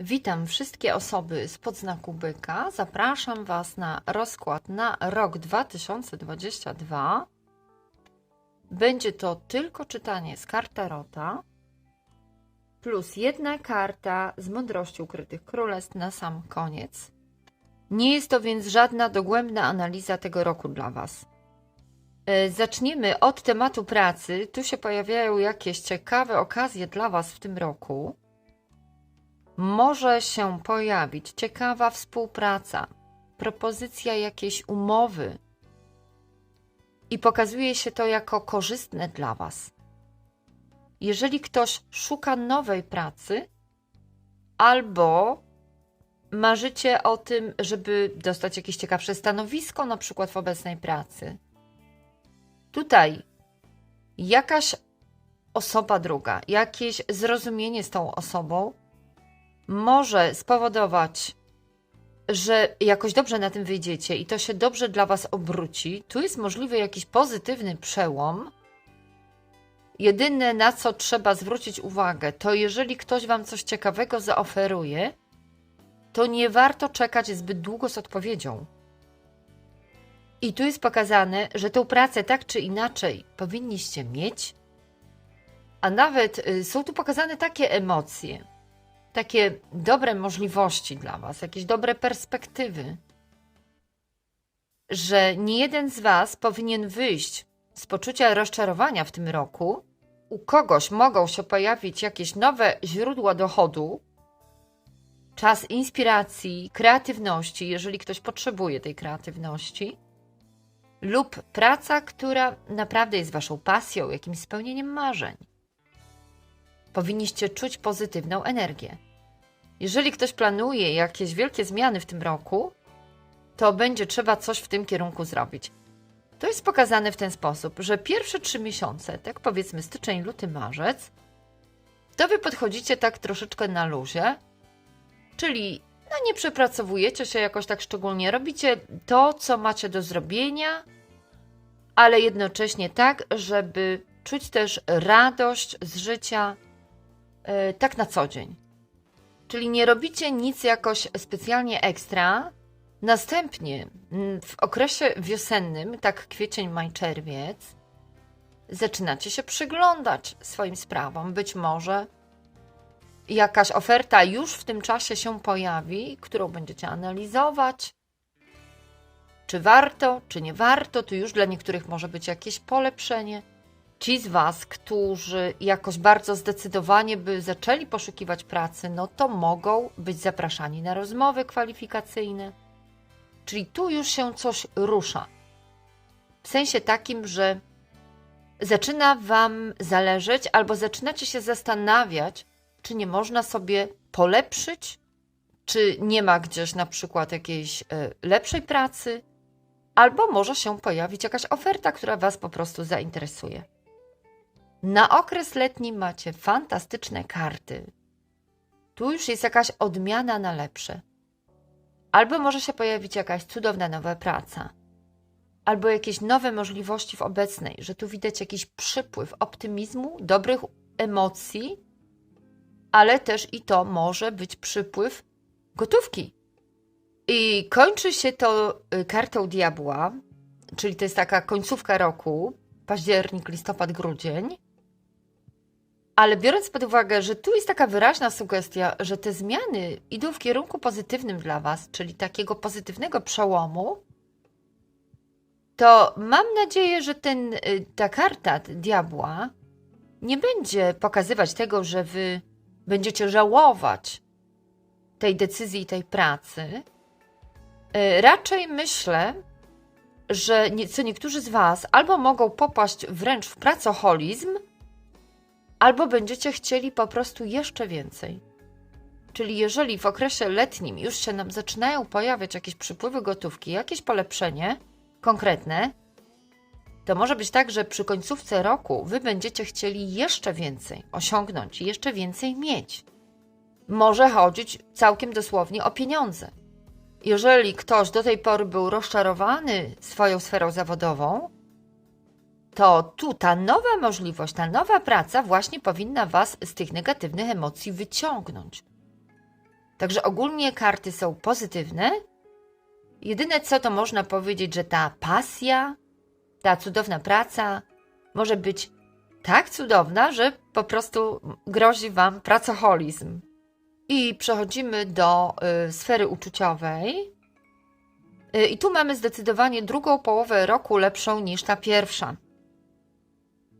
Witam wszystkie osoby z podznaku byka. Zapraszam Was na rozkład na rok 2022. Będzie to tylko czytanie z kart Tarota plus jedna karta z mądrości ukrytych królestw na sam koniec. Nie jest to więc żadna dogłębna analiza tego roku dla Was. E, Zaczniemy od tematu pracy. Tu się pojawiają jakieś ciekawe okazje dla Was w tym roku. Może się pojawić ciekawa współpraca, propozycja jakiejś umowy i pokazuje się to jako korzystne dla Was. Jeżeli ktoś szuka nowej pracy albo marzycie o tym, żeby dostać jakieś ciekawsze stanowisko, na przykład w obecnej pracy, tutaj jakaś osoba druga, jakieś zrozumienie z tą osobą może spowodować, że jakoś dobrze na tym wyjdziecie i to się dobrze dla Was obróci. Tu jest możliwy jakiś pozytywny przełom. Jedyne na co trzeba zwrócić uwagę, to jeżeli ktoś Wam coś ciekawego zaoferuje, to nie warto czekać zbyt długo z odpowiedzią. I tu jest pokazane, że tą pracę tak czy inaczej powinniście mieć, a nawet y, są tu pokazane takie emocje, takie dobre możliwości dla Was, jakieś dobre perspektywy, że nie jeden z Was powinien wyjść z poczucia rozczarowania w tym roku. U kogoś mogą się pojawić jakieś nowe źródła dochodu, czas inspiracji, kreatywności, jeżeli ktoś potrzebuje tej kreatywności, lub praca, która naprawdę jest Waszą pasją, jakimś spełnieniem marzeń powinniście czuć pozytywną energię. Jeżeli ktoś planuje jakieś wielkie zmiany w tym roku, to będzie trzeba coś w tym kierunku zrobić. To jest pokazane w ten sposób, że pierwsze trzy miesiące, tak powiedzmy styczeń, luty, marzec, to wy podchodzicie tak troszeczkę na luzie, czyli no nie przepracowujecie się jakoś tak szczególnie, robicie to, co macie do zrobienia, ale jednocześnie tak, żeby czuć też radość z życia, e, tak na co dzień. Czyli nie robicie nic jakoś specjalnie ekstra. Następnie mm, w okresie wiosennym, tak kwiecień, maj, czerwiec, zaczynacie się przyglądać swoim sprawom. Być może jakaś oferta już w tym czasie się pojawi, którą będziecie analizować. Czy warto, czy nie warto, tu już dla niektórych może być jakieś polepszenie. Ci z Was, którzy jakoś bardzo zdecydowanie by zaczęli poszukiwać pracy, no to mogą być zapraszani na rozmowy kwalifikacyjne. Czyli tu już się coś rusza. W sensie takim, że zaczyna Wam zależeć, albo zaczynacie się zastanawiać, czy nie można sobie polepszyć, czy nie ma gdzieś na przykład jakiejś e, lepszej pracy, albo może się pojawić jakaś oferta, która Was po prostu zainteresuje. Na okres letni macie fantastyczne karty. Tu już jest jakaś odmiana na lepsze. Albo może się pojawić jakaś cudowna nowa praca, albo jakieś nowe możliwości w obecnej, że tu widać jakiś przypływ optymizmu, dobrych emocji, ale też i to może być przypływ gotówki. I kończy się to y, kartą diabła, czyli to jest taka końcówka roku, październik, listopad, grudzień. Ale biorąc pod uwagę, że tu jest taka wyraźna sugestia, że te zmiany idą w kierunku pozytywnym dla Was, czyli takiego pozytywnego przełomu, to mam nadzieję, że ten, y, ta karta diabła nie będzie pokazywać tego, że Wy będziecie żałować tej decyzji i tej pracy. Y, Raczej myślę, że co niektórzy z Was albo mogą popaść wręcz w pracoholizm, albo będziecie chcieli po prostu jeszcze więcej. Czyli jeżeli w okresie letnim już się nam zaczynają pojawiać jakieś przypływy gotówki, jakieś polepszenie konkretne, to może być tak, że przy końcówce roku wy będziecie chcieli jeszcze więcej osiągnąć, jeszcze więcej mieć. Może chodzić całkiem dosłownie o pieniądze. Jeżeli ktoś do tej pory był rozczarowany swoją sferą zawodową, to tu ta nowa możliwość, ta nowa praca właśnie powinna Was z tych negatywnych emocji wyciągnąć. Także ogólnie karty są pozytywne. Jedyne co to można powiedzieć, że ta pasja, ta cudowna praca może być tak cudowna, że po prostu grozi Wam pracoholizm. I przechodzimy do y, sfery uczuciowej. Y, I tu mamy zdecydowanie drugą połowę roku lepszą niż ta pierwsza.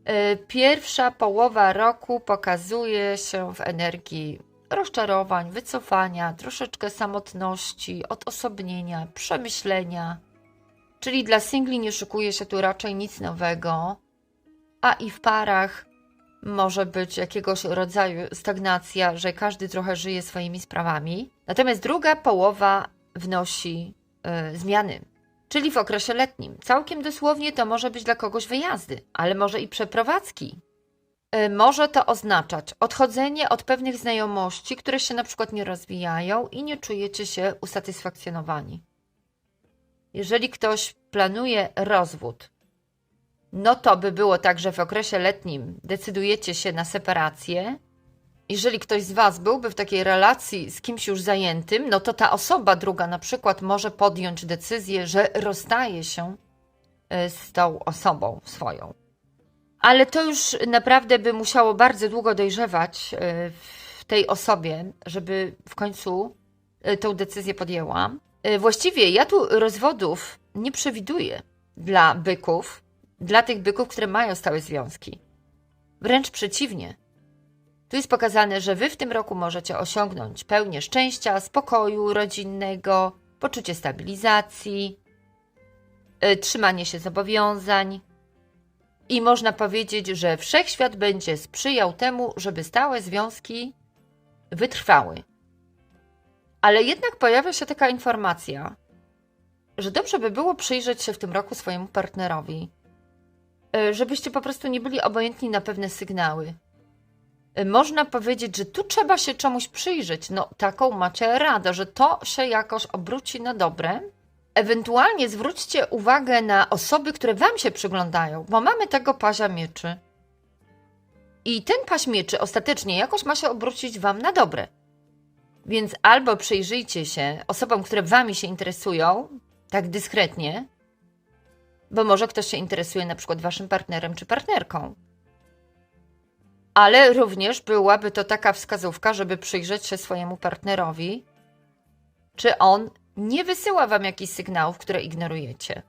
Y, Pierwsza połowa roku pokazuje się w energii rozczarowań, wycofania, troszeczkę samotności, odosobnienia, przemyślenia. Czyli dla singli nie szykuje się tu raczej nic nowego, a i w parach może być jakiegoś rodzaju stagnacja, że każdy trochę żyje swoimi sprawami. Natomiast druga połowa wnosi y, zmiany. Czyli w okresie letnim. Całkiem dosłownie to może być dla kogoś wyjazdy, ale może i przeprowadzki. Y, Może to oznaczać odchodzenie od pewnych znajomości, które się na przykład nie rozwijają i nie czujecie się usatysfakcjonowani. Jeżeli ktoś planuje rozwód, no to by było tak, że w okresie letnim decydujecie się na separację. Jeżeli ktoś z Was byłby w takiej relacji z kimś już zajętym, no to ta osoba druga na przykład może podjąć decyzję, że rozstaje się y, z tą osobą swoją. Ale to już naprawdę by musiało bardzo długo dojrzewać y, w tej osobie, żeby w końcu y, tą decyzję podjęła. Właściwie ja tu rozwodów nie przewiduję dla byków, dla tych byków, które mają stałe związki. Wręcz przeciwnie. Tu jest pokazane, że wy w tym roku możecie osiągnąć pełnię szczęścia, spokoju rodzinnego, poczucie stabilizacji, y, trzymanie się zobowiązań. I można powiedzieć, że wszechświat będzie sprzyjał temu, żeby stałe związki wytrwały. Ale jednak pojawia się taka informacja, że dobrze by było przyjrzeć się w tym roku swojemu partnerowi, y, żebyście po prostu nie byli obojętni na pewne sygnały. Można powiedzieć, że tu trzeba się czemuś przyjrzeć. No, taką macie radę, że to się jakoś obróci na dobre. Ewentualnie zwróćcie uwagę na osoby, które Wam się przyglądają, bo mamy tego pazia mieczy. I ten paź mieczy ostatecznie jakoś ma się obrócić Wam na dobre. Więc albo przyjrzyjcie się osobom, które Wami się interesują, tak dyskretnie, bo może ktoś się interesuje na przykład Waszym partnerem czy partnerką. Ale również byłaby to taka wskazówka, żeby przyjrzeć się swojemu partnerowi, czy on nie wysyła wam jakichś sygnałów, które ignorujecie.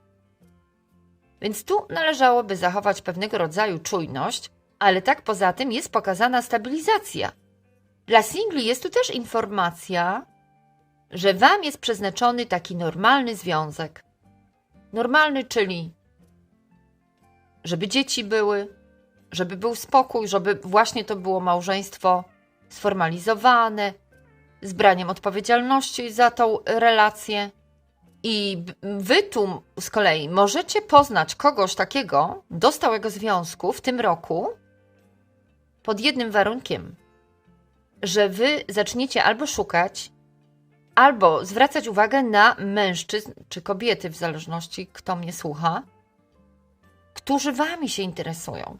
Więc tu należałoby zachować pewnego rodzaju czujność, ale tak poza tym jest pokazana stabilizacja. Dla singli jest tu też informacja, że wam jest przeznaczony taki normalny związek. Normalny, czyli żeby dzieci były, żeby był spokój, żeby właśnie to było małżeństwo sformalizowane, z braniem odpowiedzialności za tą relację. I wy tu z kolei możecie poznać kogoś takiego do stałego związku w tym roku pod jednym warunkiem, że wy zaczniecie albo szukać, albo zwracać uwagę na mężczyzn czy kobiety, w zależności kto mnie słucha, którzy wami się interesują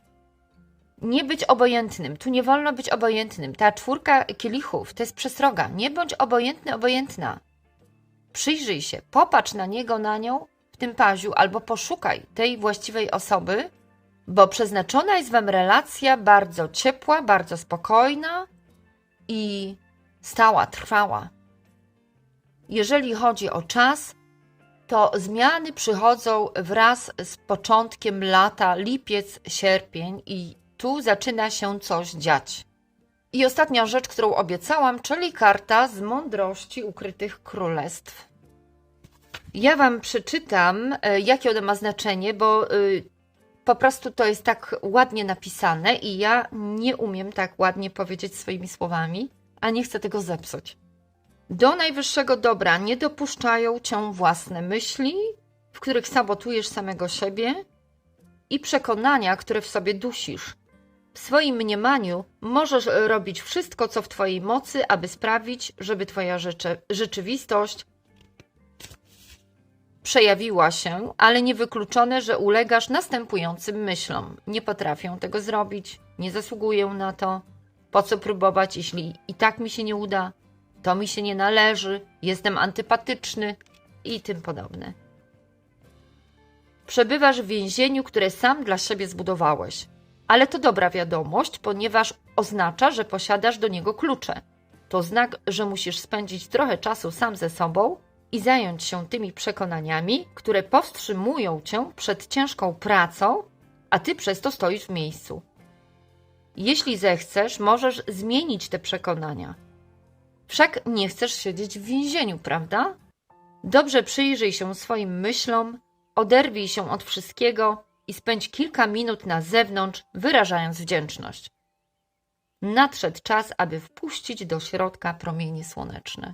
nie być obojętnym. Tu nie wolno być obojętnym. Ta czwórka kielichów to jest przestroga. Nie bądź obojętny, obojętna. Przyjrzyj się, popatrz na niego, na nią w tym paziu, albo poszukaj tej właściwej osoby, bo przeznaczona jest wam relacja bardzo ciepła, bardzo spokojna i stała, trwała. Jeżeli chodzi o czas, to zmiany przychodzą wraz z początkiem lata, lipiec, sierpień i tu zaczyna się coś dziać. I ostatnia rzecz, którą obiecałam, czyli karta z mądrości ukrytych królestw. Ja Wam przeczytam, e, jakie ono ma znaczenie, bo y, po prostu to jest tak ładnie napisane i ja nie umiem tak ładnie powiedzieć swoimi słowami, a nie chcę tego zepsuć. Do najwyższego dobra nie dopuszczają cię własne myśli, w których sabotujesz samego siebie i przekonania, które w sobie dusisz. W swoim mniemaniu możesz robić wszystko, co w Twojej mocy, aby sprawić, żeby Twoja rzecze- rzeczywistość przejawiła się, ale niewykluczone, że ulegasz następującym myślom. Nie potrafię tego zrobić, nie zasługuję na to. Po co próbować, jeśli i tak mi się nie uda? to mi się nie należy, jestem antypatyczny i tym podobne. Przebywasz w więzieniu, które sam dla siebie zbudowałeś. Ale to dobra wiadomość, ponieważ oznacza, że posiadasz do niego klucze. To znak, że musisz spędzić trochę czasu sam ze sobą i zająć się tymi przekonaniami, które powstrzymują cię przed ciężką pracą, a ty przez to stoisz w miejscu. Jeśli zechcesz, możesz zmienić te przekonania. Wszak nie chcesz siedzieć w więzieniu, prawda? Dobrze przyjrzyj się swoim myślom, oderwij się od wszystkiego i spędź kilka minut na zewnątrz, wyrażając wdzięczność. Nadszedł czas, aby wpuścić do środka promienie słoneczne.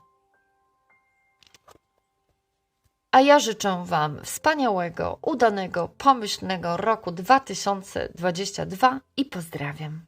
A ja życzę Wam wspaniałego, udanego, pomyślnego roku 2022 i pozdrawiam.